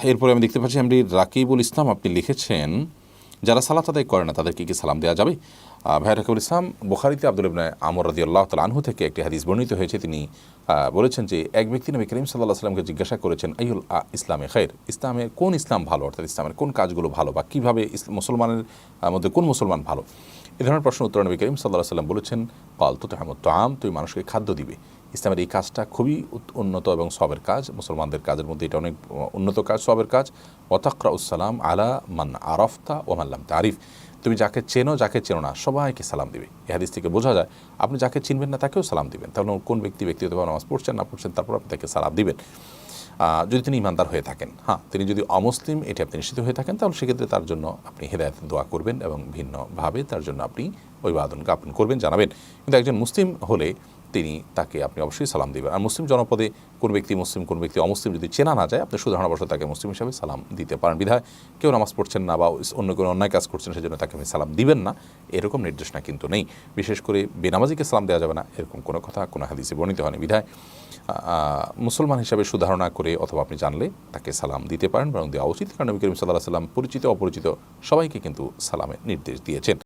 এরপরে আমি দেখতে পাচ্ছি এমডি রাকিবুল ইসলাম, আপনি লিখেছেন, যারা সালাত আদায় করে না, তাদেরকে কি সালাম দেওয়া যাবে? ভাই রাকিবুল ইসলাম, বুখারিতে আব্দুল ইবনে আমর রাদি আল্লাহ তাল আনহু থেকে একটি হাদিস বর্ণিত হয়েছে। তিনি বলেছেন যে এক ব্যক্তি নবী করিম সাল্লাহ সাল্লামকে জিজ্ঞাসা করেছেন আইউল আ, ইসলামে খায়ের ইসলামের কোন ইসলাম ভালো? অর্থাৎ ইসলামের কোন কাজগুলো ভালো? বা কীভাবে মুসলমানের মধ্যে কোন মুসলমান ভালো? এ ধরনের প্রশ্ন উত্তর নবী করিম সাল্লাহ সাল্লাম বলেছেন পাল তো তাহমত আম তুমি মানুষকে খাদ্য দিবে। ইসলামের এই কাজটা খুবই উন্নত এবং সবের কাজ, মুসলমানদের কাজের মধ্যে এটা অনেক উন্নত কাজ, সবের কাজ। ওয়াতাকরা উসালাম আলা মান আরফতা ও মাল্লাম তারিফ। তুমি যাকে চেনো যাকে চেনো না, সবাইকে সালাম দিবে। এই হাদিস থেকে বোঝা যায়, আপনি যাকে চিনবেন না তাকেও সালাম দিবেন। তাহলে কোন ব্যক্তি ব্যক্তিগতভাবে নামাজ পড়ছেন, না পড়ছেন, তারপর আপনি তাকে সালাম দিবেন। যদি তিনি ইমানদার হয়ে থাকেন হ্যাঁ তিনি যদি অমুসলিম, এটি আপনি নিশ্চিত হয়ে থাকেন, তাহলে সেক্ষেত্রে তার জন্য আপনি হেদায়ত দোয়া করবেন এবং ভিন্নভাবে তার জন্য আপনি অভিবাদন জ্ঞাপন করবেন, জানাবেন। কিন্তু একজন মুসলিম হলে তিনি তাকে আপনি অবশ্যই সালাম দিবেন। আর মুসলিম জনপদে কোন ব্যক্তি মুসলিম, কোন ব্যক্তি অমুসলিম যদি চেনা না যায়, আপনি সুধারণাবশত তাকে মুসলিম হিসাবে সালাম দিতে পারেন। বিধায় কেউ নামাজ পড়ছেন না বা অন্য কোনো অন্যায় কাজ করছেন, সেজন্য তাকে আপনি সালাম দিবেন না। এরকম নির্দেশনা কিন্তু নেই। বিশেষ করে বেনামাজিকে সালাম দেওয়া যাবে না, এরকম কোনো কথা, কোনো হাদিসে বর্ণিত হয়নি। বিধায় মুসলমান হিসাবে সুধারণা করে অথবা আপনি জানলে তাকে সালাম দিতে পারেন, বরং দেওয়া উচিত। কারণ নবী করিম সাল্লাহ সাল্লাম পরিচিত, অপরিচিত সবাইকে কিন্তু সালামের নির্দেশ দিয়েছেন।